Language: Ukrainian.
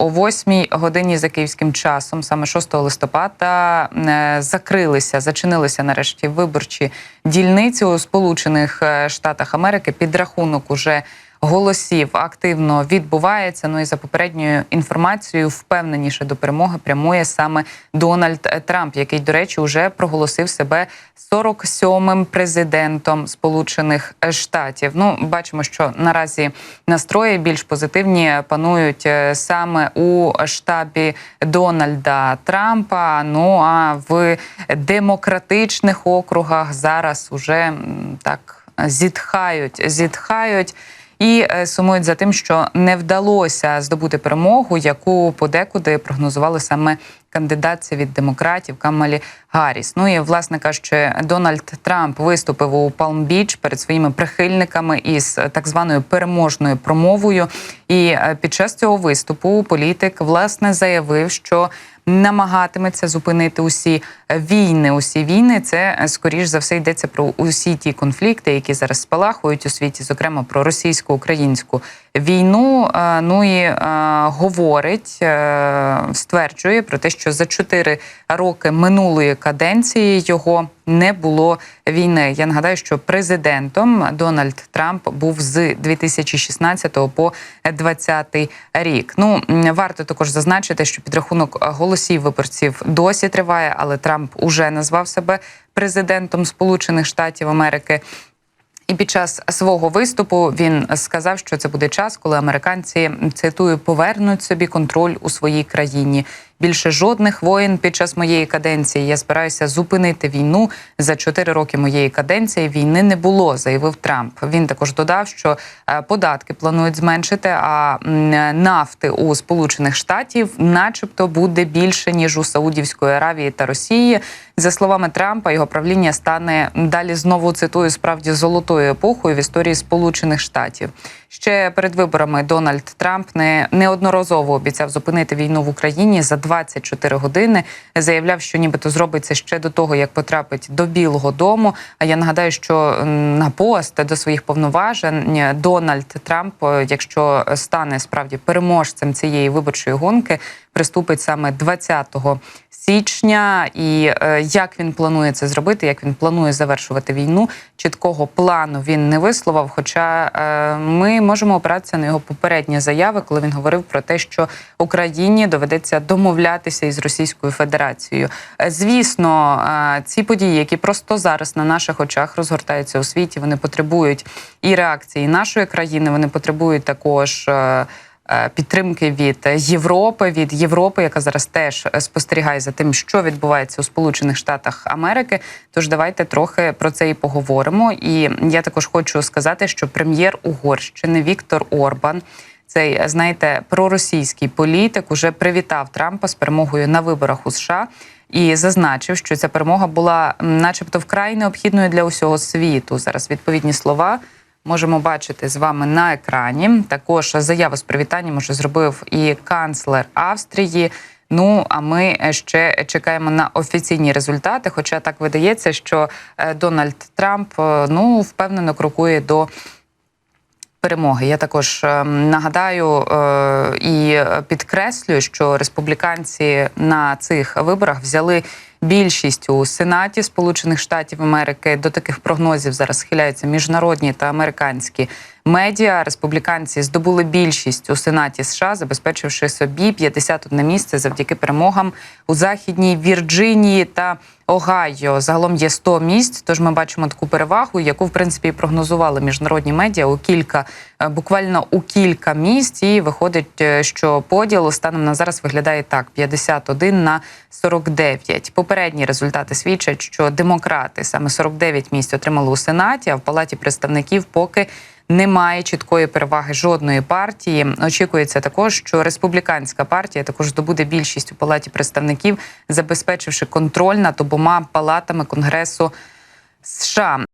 о 8 годині за київським часом, саме 6 листопада, е, закрилися, зачинилися нарешті виборчі дільниці у Сполучених е, Штатах Америки. Підрахунок уже голосів активно відбувається. Ну і за попередньою інформацією, впевненіше до перемоги прямує саме Дональд Трамп, який, до речі, вже проголосив себе 47-м президентом Сполучених Штатів. Ну, бачимо, що наразі настрої більш позитивні панують е, саме у штабі Дональда Трампа. Ну а в демократичних округах зараз уже так зітхають, зітхають. І е, сумують за тим, що не вдалося здобути перемогу, яку подекуди прогнозували саме кандидатці від демократів Камалі Гарріс. Ну і власне кажучи, Дональд Трамп виступив у Палм-Біч перед своїми прихильниками із так званою переможною промовою. І е, під час цього виступу політик власне заявив, що намагатиметься зупинити усі війни. Усі війни це е, скоріш за все йдеться про усі ті конфлікти, які зараз спалахують у світі, зокрема про російсько-українську війну. Е, Ну і е, говорить, стверджує про те, що за чотири роки минулої каденції його не було війни. Я нагадаю, що президентом Дональд Трамп був з 2016 по 2020 рік. Ну варто також зазначити, що підрахунок голосів виборців досі триває, але Трамп уже назвав себе президентом Сполучених Штатів Америки. І під час свого виступу він сказав, що це буде час, коли американці цитую повернуть собі контроль у своїй країні. Більше жодних воєн під час моєї каденції. Я збираюся зупинити війну за чотири роки моєї каденції. Війни не було, заявив Трамп. Він також додав, що е, податки планують зменшити, а нафти у Сполучених Штатів, начебто, буде більше ніж у Саудівської Аравії та Росії. За словами Трампа, його правління стане далі знову цитую справді золотою епохою в історії Сполучених Штатів. Ще перед виборами Дональд Трамп не неодноразово обіцяв зупинити війну в Україні за 24 години. Заявляв, що нібито зробиться ще до того, як потрапить до Білого Дому. А я нагадаю, що на пост до своїх повноважень Дональд Трамп, е, якщо стане справді переможцем цієї виборчої гонки, приступить саме 20 січня. І е, як він планує це зробити, як він планує завершувати війну, чіткого плану він не висловив. Хоча е, ми можемо опиратися на його попередні заяви, коли він говорив про те, що Україні доведеться домовлятися із Російською Федерацією. Е, Звісно, ці події, які просто зараз на наших очах розгортаються у світі, вони потребують і реакції нашої країни. Вони потребують також. Е, е, Підтримки від Європи, від Європи, яка зараз теж спостерігає за тим, що відбувається у Сполучених Штатах Америки. Тож давайте трохи про це і поговоримо. І я також хочу сказати, що прем'єр Угорщини Віктор Орбан. Цей знаєте проросійський політик уже привітав Трампа з перемогою на виборах у США і зазначив, що ця перемога була, начебто, вкрай необхідною для усього світу. Зараз відповідні слова можемо бачити з вами на екрані. Також заяву з привітанням уже зробив і канцлер Австрії. Ну а ми ще чекаємо на офіційні результати. Хоча так видається, що е, Дональд Трамп е, ну впевнено крокує до перемоги. Я також е, нагадаю е, і підкреслюю, що республіканці на цих виборах взяли більшість у Сенаті Сполучених Штатів Америки. До таких прогнозів зараз схиляються міжнародні та американські медіа. Республіканці здобули більшість у Сенаті США, забезпечивши собі 51 місце завдяки перемогам у західній Вірджинії та Огайо. Загалом є 100 місць. Тож ми бачимо таку перевагу, яку в принципі прогнозували міжнародні медіа у кілька, е, буквально у кілька місць. І виходить, е, що поділ станом на зараз виглядає так: 51 на 49. Попередні результати свідчать, що демократи саме 49 місць отримали у сенаті, а в палаті представників поки. Немає чіткої переваги жодної партії. Очікується також, що республіканська партія також здобуде більшість у палаті представників, забезпечивши контроль над обома палатами Конгресу США.